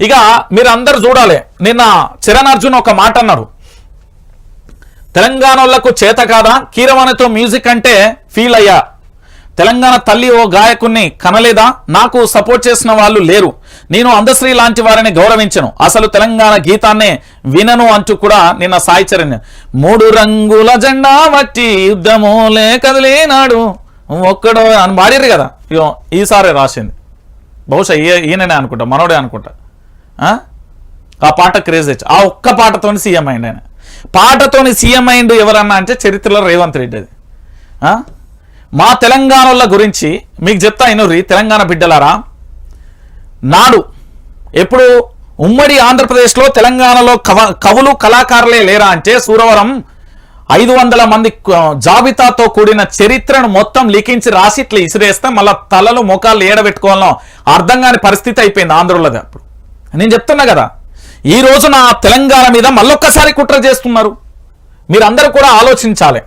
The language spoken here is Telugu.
ఇక మీరందరూ చూడాలి. నిన్న చిరణ్ అర్జున్ ఒక మాట అన్నారు వాళ్ళకు చేత కాదా? కీరవాణితో మ్యూజిక్ అంటే ఫీల్ అయ్యా. తెలంగాణ తల్లి ఓ గాయకుణ్ణి కనలేదా? నాకు సపోర్ట్ చేసిన వాళ్ళు లేరు. నేను అందశ్రీ లాంటి వారిని గౌరవించను. అసలు తెలంగాణ గీతాన్నే వినను అంటూ కూడా నిన్న సాయి చరణ్ మూడు రంగుల జెండా వట్టి యుద్ధమోలే కదిలేనాడు ఒక్కడో అని పాడిర్రు కదా. ఇగో ఈసారి రాసింది. బహుశా ఈయననే అనుకుంటా మనోడే అనుకుంటా. ఆ? పాట క్రేజ్ తెచ్చి. ఆ ఒక్క పాటతోని సీఎం అయిండు ఆయన. పాటతోని సీఎం అయిండు ఎవరన్నా అంటే చరిత్రలో రేవంత్ రెడ్డి అది. మా తెలంగాణల గురించి మీకు చెప్తా ఇనుర్రి తెలంగాణ బిడ్డలారా. నాడు ఎప్పుడు ఉమ్మడి ఆంధ్రప్రదేశ్లో తెలంగాణలో కవ కవులు కళాకారులే లేరా అంటే సూరవరం ఐదు వందల మంది జాబితాతో కూడిన చరిత్రను మొత్తం లిఖించి రాసి ఇట్లా ఇసిరేస్తే మళ్ళీ తలలు ముఖాలు ఏడబెట్టుకోవాలో అర్థం కాని పరిస్థితి అయిపోయింది ఆంధ్రులది అప్పుడు. నేను చెప్తున్నా కదా ఈ రోజున తెలంగాణ మీద మళ్ళొక్కసారి కుట్ర చేస్తున్నారు. మీరందరూ కూడా ఆలోచించాలి.